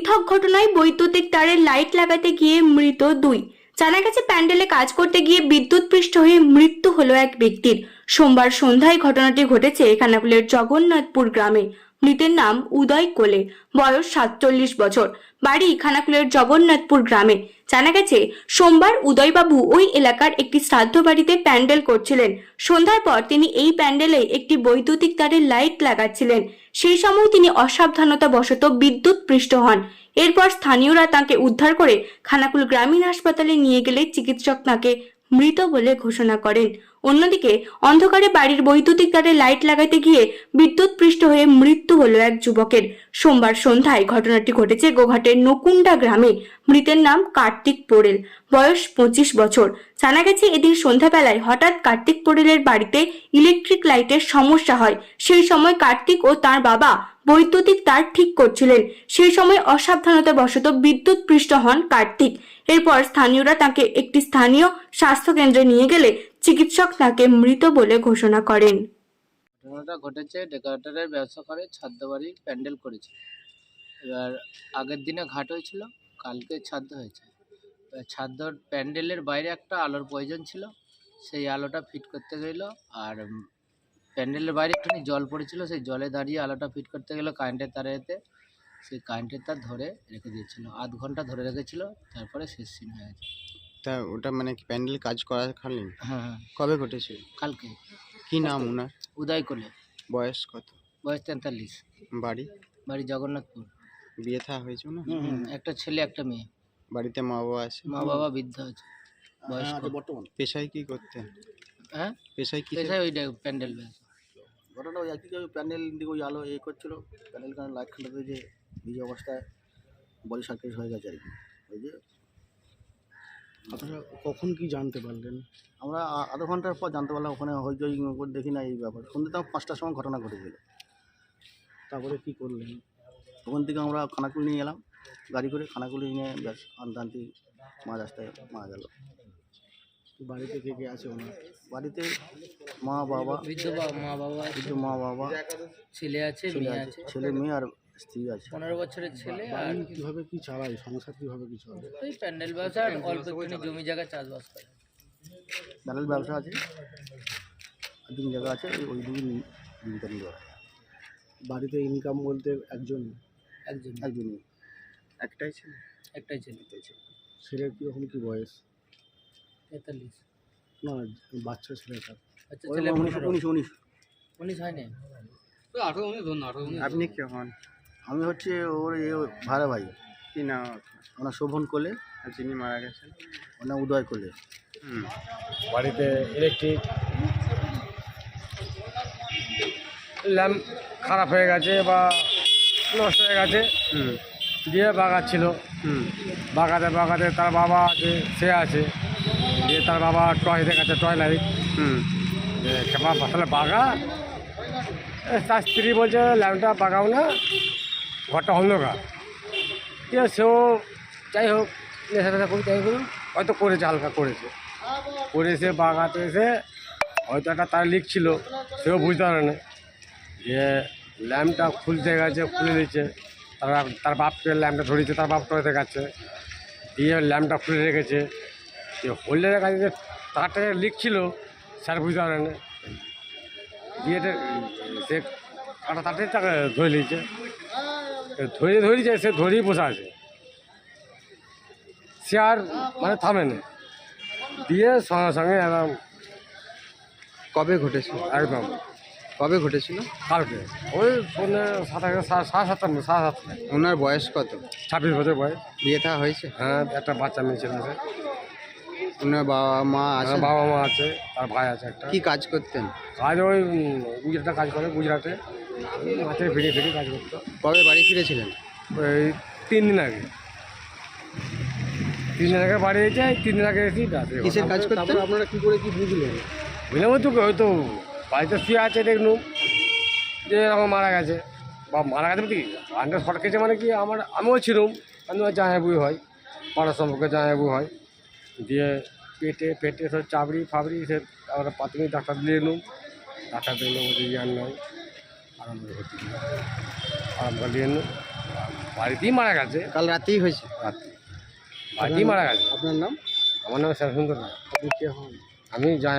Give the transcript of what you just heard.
পৃথক ঘটনায় বৈদ্যুতিক তারে লাইট লাগাতে গিয়ে মৃত দুই। জানা গেছে, প্যান্ডেলে কাজ করতে গিয়ে বিদ্যুৎ পৃষ্ঠ হয়ে মৃত্যু হলো এক ব্যক্তির। সোমবার সন্ধ্যায় ঘটনাটি ঘটেছে খানাকুলের জগন্নাথপুর গ্রামে। মৃতের নাম উদয় কোলে। বয়স সাতচল্লিশ বছর। বাড়ি খানাকুলের জগন্নাথপুর গ্রামে। জানা গেছে, সোমবার উদয়বাবু ওই এলাকার একটি শ্রাদ্ধ বাড়িতে প্যান্ডেল করছিলেন। সন্ধ্যার পর তিনি এই প্যান্ডেলে একটি বৈদ্যুতিক তারের লাইট লাগাচ্ছিলেন। সেই সময় তিনি অসাবধানতা বশত বিদ্যুৎ পৃষ্ঠ হন। এরপর স্থানীয়রা তাকে উদ্ধার করে খানাকুল গ্রামীণ হাসপাতালে নিয়ে গেলে চিকিৎসক তাকে মৃত বলে ঘোষণা করেন। অন্যদিকে, অন্ধকারে বাড়ির বৈদ্যুতিক তারে লাইট লাগাতে গিয়ে বিদ্যুৎ পৃষ্ঠ হয়ে মৃত্যু হলো এক যুবকের। সোমবার সন্ধ্যায় ঘটনাটি ঘটেছে গোঘাটের নকুন্ডা গ্রামে। মৃতের নাম কার্তিক পোড়েল। বয়স পঁচিশ বছর। জানা গেছে এদিন সন্ধ্যাবেলায় হঠাৎ কার্তিক পোড়েলের বাড়িতে ইলেকট্রিক লাইটের সমস্যা হয়। সেই সময় কার্তিক ও তার বাবা বৈদ্যুতিক তার ঠিক করছিলেন। সেই সময় অসাবধানতা বশত বিদ্যুৎ পৃষ্ঠ হন কার্তিক। এরপর স্থানীয়রা তাকে একটি স্থানীয় স্বাস্থ্য কেন্দ্রে নিয়ে গেলে চিকিৎসক তাকে মৃত বলে ঘোষণা করেন। ঘটনাটা ঘটেছে, ডেকোরেটরের ব্যবসা করে ছাদ্য প্যান্ডেল করেছে। এবার আগের দিনে ঘাট হয়েছিল, কালকে ছাদ্য হয়েছে। ছাদ্যর প্যান্ডেলের বাইরে একটা আলোর প্রয়োজন ছিল, সেই আলোটা ফিট করতে গেলো আর প্যান্ডেলের বাইরে একটুখানি জল পড়েছিল সেই জলে দাঁড়িয়ে আলোটা ফিট করতে গেলো কারেন্টের তারেতে। সেই কারেন্টের তার ধরে রেখে দিয়েছিল আধ ঘণ্টা ধরে রেখেছিল তারপরে শেষ সিন হয়ে গেছে। তা ওটা মানে কি প্যান্ডেল কাজ করাখালীন হ্যাঁ হ্যাঁ। কবে ঘটেছিল কালকে। কি নাম ওনার? উদয় করলে বয়স কত? বয়স তেতাল্লিশ। বাড়ি? বাড়ি জগন্নাথপুর। বিয়ে থা হয়েছে না হুম একটা ছেলে একটা মেয়ে। বাড়িতে মা বাবা আছে? মা বাবা বৃদ্ধ আছে বয়স্ক। পেশায় কি করতেন? হ্যাঁ? পেশায় কি পেশায় ওই প্যান্ডেল ব্যবসা ঘটনা ওই একই ওই প্যান্ডেল দিকে ওই আলো এ করছিল। প্যান্ডেল কারণ লাইট খাটাতে যে এই অবস্থায় বডি সার্কিট হয়ে গেছে আর কি। ওই যে আপনারা কখন কি জানতে পারলেন? আমরা আধা ঘণ্টার পর জানতে পারলাম ওখানে হইচই দেখি না এই ব্যাপার। সন্ধ্যে তখন পাঁচটার সময় ঘটনা ঘটেছিল তারপরে কি করলেন? ওখান থেকে আমরা খানাকুল নিয়ে এলাম গাড়ি করে খানাকুলি নিয়ে ব্যাস আনতে আনতে মাঝ রাস্তায় মারা গেল। বাড়িতে কে কে আছে ওনার? বাড়িতে মা বাবা বৃদ্ধ বা- মা বাবা আছে। কিছু মা বাবা ছেলে আছে ছেলে মেয়ে আছে আছে। ছেলে মেয়ে আর স্ত্রী আছে। পনেরো বছরের ছেলে আর বাড়ি কীভাবে কি চালায়? সংসার কীভাবে কি চলে ওই প্যান্ডেল ব্যবসা আর অল্প একটুখানি জমি জায়গা চাষবাস করে। প্যান্ডেল ব্যবসা আছে। আর জায়গা আছে ওই- জীবিকা নির্বাহ বাড়িতে ইনকাম বলতে একজন? একজন। একজনই। একটাই ছিল। একটাই ছেলে। ছেলের কীরকম কি বয়স? তেতাল্লিশ। না বাচ্চা ছেলেটা আচ্ছা ছেলে উনিশ পনেরো। উনিশ উনিশ। উনিশ হয়নি? আপনি কে হন? আমি হচ্ছে ওর এ ভাড়া ভাই। কি না ওনার শোভন কোলে। আর যিনি মারা গেছেন? ওনার উদয় কোলে। বাড়িতে ইলেকট্রিক ল্যাম্প খারাপ হয়ে গেছে বা নষ্ট হয়ে গেছে দিয়ে বাগাচ্ছিল। হুম। বাগাতে বাগাতে তার বাবা আছে সে আছে। তার বাবা টয় দেখাচ্ছে টয় লাইট। হুম। খেপা তাহলে বাগা তার স্ত্রী বলছে ল্যাম্পটা বাগাও না ঘরটা অন্ধকার। ঠিক আছে সেও যাই হোক নেশা টেশা করি যাই হোক হয়তো করেছে হালকা করেছে। করে এসে বাগাতে এসে হয়তো একটা তার লিক ছিল সেও বুঝতে পারে না যে ল্যাম্পটা খুলতে গেছে খুলে দিচ্ছে তার তার বাপকে ল্যাম্পটা ধরিয়েছে তার বাপ টয়তে গেছে দিয়ে ল্যাম্পটা খুলে রেখেছে। দিয়ে হোল্ডারের কাছে যে তারটা যে লিক স্যার বুঝতে পারে না। দিয়ে সে কাটা তাতে তাকে ধরে নিয়েছে। এ ধরে ধরেছে সে ধরেই বসে আছে। সে আর মানে থামে না। দিয়ে সঙ্গে সঙ্গে একদম কবে ঘটেছিল? একদম। কবে ঘটেছিল? কালকে। ওই সন্ধ্যে সাত সাড়ে সাতটা সাড়ে সাতটা ওনার বয়স কত? ছাব্বিশ বছর বয়স। বিয়ে থা হয়েছে? হ্যাঁ একটা বাচ্চা মেয়ে ছেলে ওনার বাবা মা আছে? আমার বাবা মা আছে তার ভাই আছে একটা। কি কাজ করতেন? কাজ ওই গুজরাটে কাজ করে গুজরাটে। মাছের ফিরে ফিরে কাজ করতো। কবে বাড়ি ফিরেছিলেন? ওই তিন দিন আগে। তিন দিন আগে বাড়ি এসে তিন দিন আগে এসেছি কিসের কাজ করতেন? আপনারা কি করে কি বুঝলেন? বুঝলাম তো হয়তো বাড়িতে শুয়ে আছে দেখলুম। যে এরকম মারা গেছে। বা মারা গেছে কি? আন্ডার শর্ট খেয়েছে মানে কি? আমার আমিও ছিলাম। আমি জাহাবুই হয়। পাড়ার সম্পর্কে জাহাবু হয়। দিয়ে পেটে পেটে সব চাবড়ি ফাবড়ি সে আমরা প্রাথমিক ডাক্তার দিয়ে এলুম। ডাক্তার দিল বলছে ইয়ার নয় আরাম করে ভর্তি দিল আরাম করে দিয়ে এলুম। বাড়িতেই মারা গেছে। কাল রাতেই হয়েছে। রাত্রে বাড়িতেই মারা গেছে। আপনার নাম? আমার নাম শ্যামসুন্দর রায়। আপনি কে হন? আমি যাই